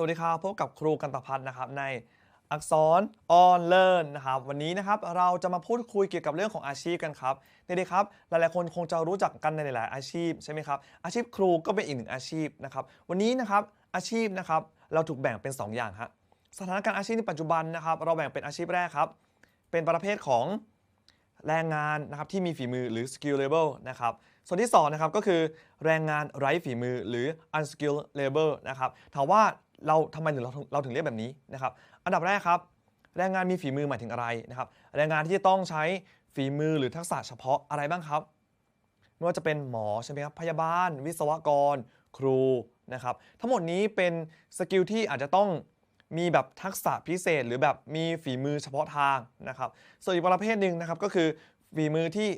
สวัสดีครับพบกับครูกันตพัฒน์นะครับในอักษรออนเลิร์นนะครับวันนี้นะครับเราจะมาพูดคุยเกี่ยวกับเรื่องของอาชีพกันครับเด็กๆครับหลายๆคนคงจะรู้จักกันในหลายๆอาชีพใช่ไหมครับอาชีพครูก็เป็นอีกหนึ่งอาชีพนะครับวันนี้นะครับอาชีพนะครับเราถูกแบ่งเป็น 2 อย่างฮะสถานการณ์อาชีพในปัจจุบันนะครับ เราแบ่งเป็นอาชีพแรกครับ เป็นประเภทของแรงงานนะครับที่มีฝีมือหรือ skill labor นะครับส่วนที่2นะครับก็คือแรงงานไร้ฝีมือหรือ unskilled labor นะครับถามว่า เราทำไมถึงเราเราถึงเรียกแบบนี้นะครับ อันดับแรกครับแรงงานมีฝีมือหมายถึงอะไรนะครับ แรงงานที่จะต้องใช้ฝีมือหรือทักษะเฉพาะอะไรบ้างครับ ไม่ว่าจะเป็นหมอใช่ไหมครับ พยาบาล วิศวกร ครูนะครับ ทั้งหมดนี้เป็นสกิลที่อาจจะต้องมีแบบทักษะพิเศษ หรือแบบมีฝีมือเฉพาะทางนะครับ ส่วนอีกประเภทหนึ่งนะครับก็คือฝีมือที่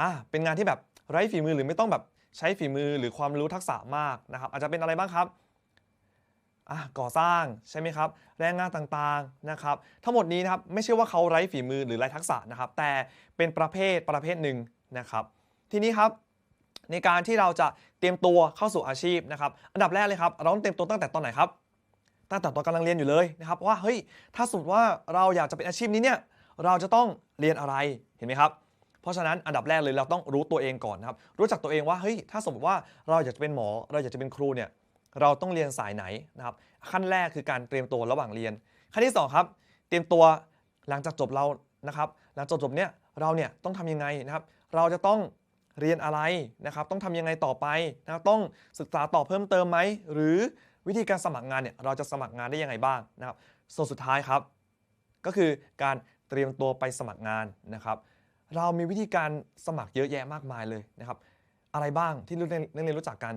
อ่าเป็นงานที่แบบไร้ฝีมือหรือไม่ต้องแบบใช้ฝีมือหรือความรู้ทักษะมากนะครับ อาจจะเป็นอะไรบ้างครับ ก่อสร้างใช่ไหมครับแรงงานต่างๆนะครับ ทั้งหมดนี้นะครับไม่ใช่ว่าเขาไร้ฝีมือหรือไร้ทักษะนะครับ แต่เป็นประเภทประเภทหนึ่งนะครับ ทีนี้ครับในการที่เราจะเตรียมตัวเข้าสู่อาชีพนะครับอันดับแรกเลยครับเราต้องเตรียมตัวตั้งแต่ตอนไหนครับตั้งแต่ตอนกำลังเรียนอยู่เลยนะครับว่าเฮ้ยถ้าสมมติว่าเราอยากจะเป็นอาชีพนี้เนี่ยเราจะต้องเรียนอะไรเห็นไหมครับเพราะฉะนั้นอันดับแรกเลยเราต้องรู้ตัวเองก่อนนะครับรู้จักตัวเองว่าเฮ้ยถ้าสมมติว่าเราอยากจะเป็นหมอ เราอยากจะเป็นครูเนี่ย เราต้องเรียนสายไหนนะครับขั้นแรกคือการเตรียมตัวระหว่างเรียน ขั้นที่สองครับ เตรียมตัวหลังจากจบเรานะครับ หลังจากจบเนี่ยเราเนี่ยต้องทำยังไงนะครับ เราจะต้องเรียนอะไรนะครับ ต้องทำยังไงต่อไปนะครับต้องศึกษาต่อเพิ่มเติมไหมหรือวิธีการสมัครงานเนี่ยเราจะสมัครงานได้ยังไงบ้างนะครับ ส่วนสุดท้ายครับ ก็คือการเตรียมตัวไปสมัครงานนะครับ เรามีวิธีการสมัครเยอะแยะมากมายเลยนะครับ อะไรบ้างที่นักเรียนเรนรู้จักกัน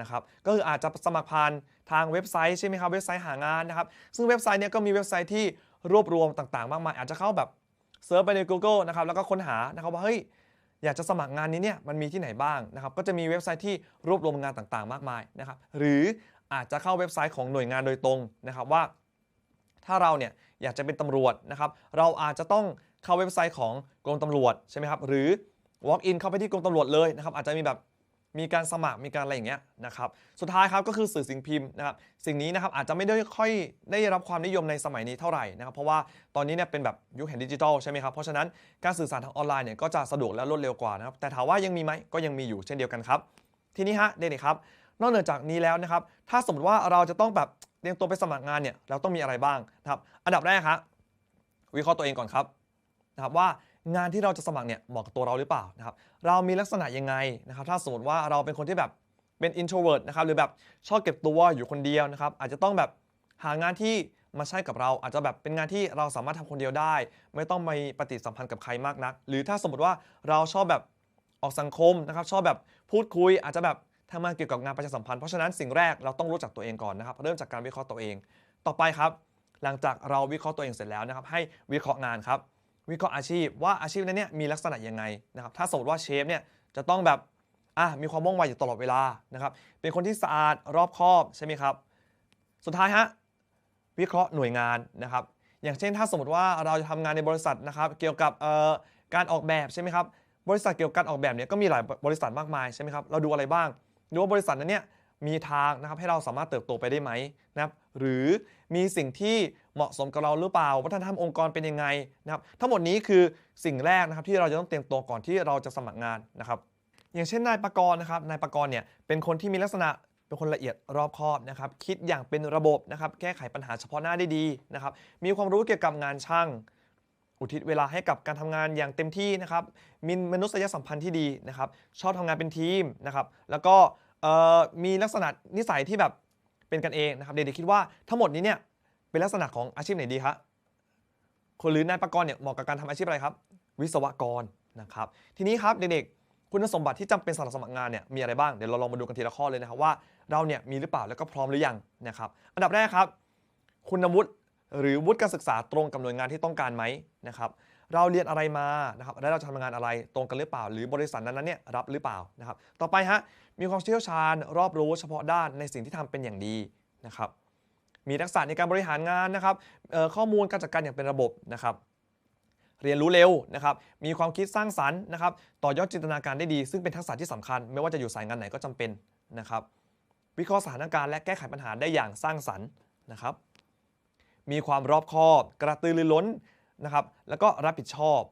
นะครับก็คืออาจจะสมัครผ่านทางเว็บไซต์ใช่ไหมครับเว็บไซต์หางานนะครับซึ่งเว็บไซต์เนี้ยก็มีเว็บไซต์ที่รวบรวมต่างๆ มากมาย อาจจะเข้าแบบเซิร์ชไปใน Google นะครับแล้วก็ค้นหานะครับว่าเฮ้ยอยากจะสมัครงานนี้เนี่ยมันมีที่ไหนบ้างนะครับก็จะมีเว็บไซต์ที่รวบรวมงานต่างๆ มากมายนะครับหรืออาจจะเข้าเว็บไซต์ของหน่วยงานโดยตรงนะครับว่า ถ้าเราเนี่ยอยากจะเป็นตำรวจนะครับเราอาจจะต้องเข้าเว็บไซต์ของกรมตำรวจใช่ไหมครับหรือ walk in เข้าไปที่กรมตำรวจเลยนะครับอาจจะมีแบบ มีการสมัครมีการอะไรอย่างเงี้ยนะครับสุดท้ายครับก็คือสื่อสิ่งพิมพ์นะครับสิ่งนี้นะครับอาจจะไม่ได้ค่อยได้รับความนิยมในสมัยนี้เท่าไหร่นะครับเพราะว่าตอนนี้เนี่ยเป็นแบบยุคแห่งดิจิทัลใช่ไหมครับเพราะฉะนั้นการสื่อสารทางออนไลน์เนี่ยก็จะสะดวกและรวดเร็วกว่านะครับแต่ถามว่ายังมีไหมก็ยังมีอยู่เช่นเดียวกันครับ ทีนี้ฮะเด็กๆครับนอกเหนือจากนี้แล้วนะครับถ้าสมมติว่าเราจะต้องแบบเตรียมตัวไปสมัครงานเนี่ยเราต้องมีอะไรบ้างนะครับอันดับแรกครับวิเคราะห์ตัวเองก่อนครับนะครับว่า งานที่เราจะสมัครเนี่ยเหมาะกับตัวเราหรือเปล่านะครับเรามีลักษณะยังไงนะครับถ้าสมมติว่าเราเป็นคนที่แบบเป็น introvert นะครับหรือแบบชอบเก็บตัวอยู่คนเดียวนะครับอาจจะต้องแบบหางานที่มาใช่กับเรา อาจจะแบบเป็นงานที่เราสามารถทำคนเดียวได้ ไม่ต้องไปปฏิสัมพันธ์กับใครมากนัก หรือถ้าสมมติว่าเราชอบแบบออกสังคมนะครับชอบแบบพูดคุย อาจจะแบบทำงานเกี่ยวกับงานประชาสัมพันธ์เพราะฉะนั้นสิ่งแรกเราต้องรู้จักตัวเองก่อนนะครับเริ่มจากการวิเคราะห์ตัวเอง ต่อไปครับ หลังจากเราวิเคราะห์ตัวเองเสร็จแล้วนะครับให้วิเคราะห์งานครับ วิเคราะห์อาชีพว่าอาชีพนั้นเนี่ยมีลักษณะยังไงนะครับถ้าสมมติว่าเชฟเนี่ยจะต้องแบบอะมีความว่องไวอยู่ตลอดเวลานะครับเป็นคนที่สะอาดรอบคอบใช่ไหมครับ สุดท้ายฮะวิเคราะห์หน่วยงานนะครับ อย่างเช่นถ้าสมมติว่าเราจะทำงานในบริษัทนะครับ เกี่ยวกับเอ่อการออกแบบใช่ไหมครับบริษัทเกี่ยวกับการออกแบบเนี่ยก็มีหลายบริษัทมากมายใช่ไหมครับเราดูอะไรบ้างดูว่าบริษัทนั้นเนี่ย มีทางนะครับให้เราสามารถเติบโตไปได้ไหมนะครับหรือมีสิ่งที่เหมาะสมกับเราหรือเปล่า วัฒนธรรมองค์กรเป็นยังไงนะครับทั้งหมดนี้คือสิ่งแรกนะครับที่เราจะต้องเตรียมตัวก่อนที่เราจะสมัครงานนะครับ อย่างเช่นนายประกรณ์นะครับนายประกรณ์เนี่ยเป็นคนที่มีลักษณะเป็นคนละเอียดรอบคอบนะครับคิดอย่างเป็นระบบนะครับแก้ไขปัญหาเฉพาะหน้าได้ดีนะครับมีความรู้เกี่ยวกับงานช่าง อุทิศเวลาให้กับการทำงานอย่างเต็มที่นะครับมีมนุษยสัมพันธ์ที่ดีนะครับชอบทำงานเป็นทีมนะครับแล้วก็ มีลักษณะนิสัยที่แบบเป็นกันเองนะครับเด็กๆคิดว่าทั้งหมดนี้เนี่ยเป็นลักษณะของอาชีพไหนดีครับคนหรือนายประกรณ์เนี่ยเหมาะกับการทำอาชีพอะไรครับ วิศวกรนะครับ ทีนี้ครับเด็กๆคุณสมบัติที่จำเป็นสำหรับสมัครงานเนี่ยมีอะไรบ้างเดี๋ยวเราลองมาดูกันทีละข้อเลยนะครับว่าเราเนี่ยมีหรือเปล่าแล้วก็พร้อมหรือยังนะครับ อันดับแรกครับ คุณวุฒิหรือวุฒิการศึกษาตรงกับหน่วยงานที่ต้องการไหมนะครับเราเรียนอะไรมานะครับแล้วเราจะทำงานอะไรตรงกันหรือเปล่า หรือบริษัทนั้นๆเนี่ยรับหรือเปล่านะครับ ต่อไปฮะ มีความเชี่ยวชาญ รอบรู้เฉพาะด้านในสิ่งที่ทำเป็นอย่างดีนะครับ มีทักษะในการบริหารงานนะครับข้อมูลการจัดการอย่างเป็นระบบนะครับ เรียนรู้เร็วนะครับ มีความคิดสร้างสรรค์นะครับ ต่อยอดจินตนาการได้ดี ซึ่งเป็นทักษะที่สำคัญ ไม่ว่าจะอยู่สายงานไหนก็จำเป็นนะครับ วิเคราะห์สถานการณ์และแก้ไขปัญหาได้อย่างสร้างสรรค์นะครับ มีความรอบคอบ กระตือรือร้นนะครับ แล้วก็รับผิดชอบ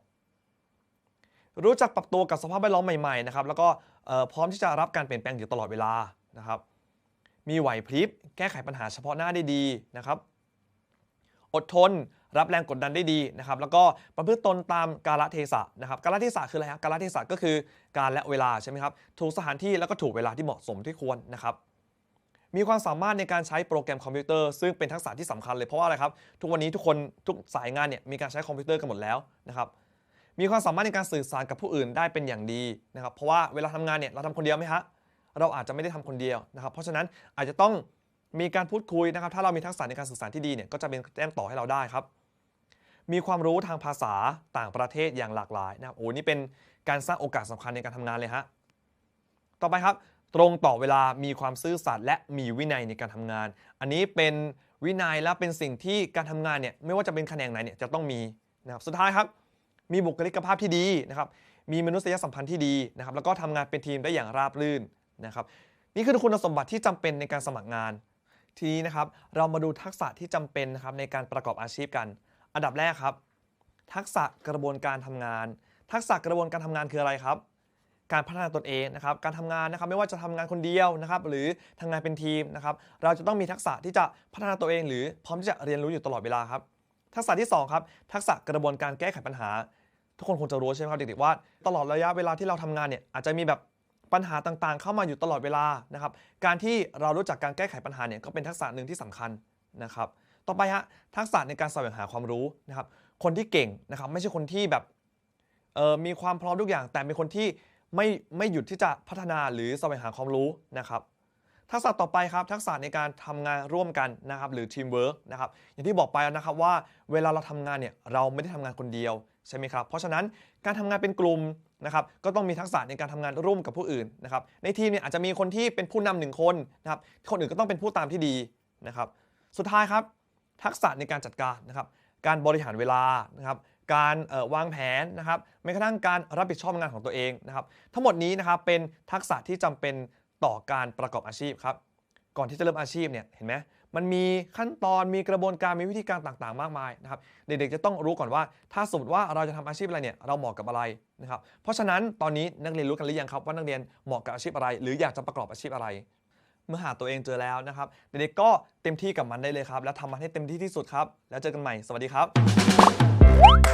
รู้จักปรับตัวกับสภาพแวดล้อมใหม่ๆนะครับ แล้วก็ พร้อมที่จะรับการเปลี่ยนแปลงอยู่ตลอดเวลานะครับ มีไหวพริบแก้ไขปัญหาเฉพาะหน้าได้ดีนะครับ อดทนรับแรงกดดันได้ดีนะครับ แล้วก็ประพฤติตนตามกาลเทศะนะครับกาลเทศะคืออะไรครับกาลเทศะก็คือการและเวลาใช่ไหมครับถูกสถานที่แล้วก็ถูกเวลาที่เหมาะสมที่ควรนะครับมีความสามารถในการใช้โปรแกรมคอมพิวเตอร์ซึ่งเป็นทักษะที่สำคัญเลยเพราะว่าอะไรครับ ทุกวันนี้ทุกคนทุกสายงานเนี่ยมีการใช้คอมพิวเตอร์กันหมดแล้วนะครับ มีความสามารถในการสื่อสารกับผู้อื่นได้เป็นอย่างดีนะครับ เพราะว่าเวลาทำงานเนี่ยเราทำคนเดียวไหมฮะเราอาจจะไม่ได้ทำคนเดียวนะครับ เพราะฉะนั้นอาจจะต้องมีการพูดคุยนะครับ ถ้าเรามีทักษะในการสื่อสารที่ดีเนี่ยก็จะเป็นแต้มต่อให้เราได้ครับ มีความรู้ทางภาษาต่างประเทศอย่างหลากหลายนะครับโอ้นี่เป็นการสร้างโอกาสสำคัญในการทำงานเลยฮะต่อไปครับตรงต่อเวลามีความซื่อสัตย์และมีวินัยในการทำงาน อันนี้เป็นวินัยและเป็นสิ่งที่การทำงานเนี่ยไม่ว่าจะเป็นแขนงไหนเนี่ยจะต้องมีนะครับสุดท้ายครับ มีบุคลิกภาพที่ดีนะครับ มีมนุษยสัมพันธ์ที่ดีนะครับ แล้วก็ทำงานเป็นทีมได้อย่างราบรื่นนะครับ นี่คือคุณสมบัติที่จำเป็นในการสมัครงาน ทีนี้นะครับ เรามาดูทักษะที่จำเป็นนะครับในการประกอบอาชีพกัน อันดับแรกครับ ทักษะกระบวนการทำงาน ทักษะกระบวนการทำงานคืออะไรครับ การพัฒนาตนเองนะครับ การทำงานนะครับ ไม่ว่าจะทำงานคนเดียวนะครับ หรือทำงานเป็นทีมนะครับ เราจะต้องมีทักษะที่จะพัฒนาตัวเอง หรือพร้อมที่จะเรียนรู้อยู่ตลอดเวลาครับ ทักษะที่สองครับทักษะกระบวนการแก้ไขปัญหา ทุกคนคงจะรู้ใช่ไหมครับเด็กๆว่า ตลอดระยะเวลาที่เราทำงานเนี่ยอาจจะมีแบบปัญหาต่างๆ เข้ามาอยู่ตลอดเวลานะครับการที่เรารู้จักการแก้ไขปัญหาเนี่ยก็เป็นทักษะหนึ่งที่สำคัญนะครับต่อไปฮะทักษะในการแสวงหาความรู้นะครับคนที่เก่งนะครับไม่ใช่คนที่แบบเอ่อมีความพร้อมทุกอย่าง แต่เป็นคนที่ไม่ไม่หยุดที่จะพัฒนาหรือแสวงหาความรู้นะครับ ทักษะต่อไปครับทักษะในการทำงานร่วมกันนะครับหรือทีมเวิร์กนะครับอย่างที่บอกไปแล้วนะครับว่าเวลาเราทำงานเนี่ยเราไม่ได้ทำงานคนเดียวใช่ไหมครับเพราะฉะนั้นการทำงานเป็นกลุ่มนะครับก็ต้องมีทักษะในการทำงานร่วมกับผู้อื่นนะครับในทีมเนี่ยอาจจะมีคนที่เป็นผู้นำหนึ่งคนนะครับคนอื่นก็ต้องเป็นผู้ตามที่ดีนะครับสุดท้ายครับทักษะในการจัดการนะครับการบริหารเวลานะครับการวางแผนนะครับแม้กระทั่งการรับผิดชอบงานของตัวเองนะครับทั้งหมดนี้นะครับเป็นทักษะที่จำเป็น ต่อการประกอบอาชีพครับ ก่อนที่จะเริ่มอาชีพเนี่ยเห็นไหมมันมีขั้นตอนมีกระบวนการมีวิธีการต่างๆ มากมายนะครับเด็กๆจะต้องรู้ก่อนว่า ถ้าสมมติว่าเราจะทำอาชีพอะไรเนี่ยเราเหมาะกับอะไรนะครับเพราะฉะนั้นตอนนี้นักเรียนรู้กันหรือยังครับว่านักเรียนเหมาะกับอาชีพอะไร หรืออยากจะประกอบอาชีพอะไร เมื่อหาตัวเองเจอแล้วนะครับเด็กๆก็เต็มที่กับมันได้เลยครับ แล้วทำมันให้เต็มที่ที่สุดครับ แล้วเจอกันใหม่สวัสดีครับ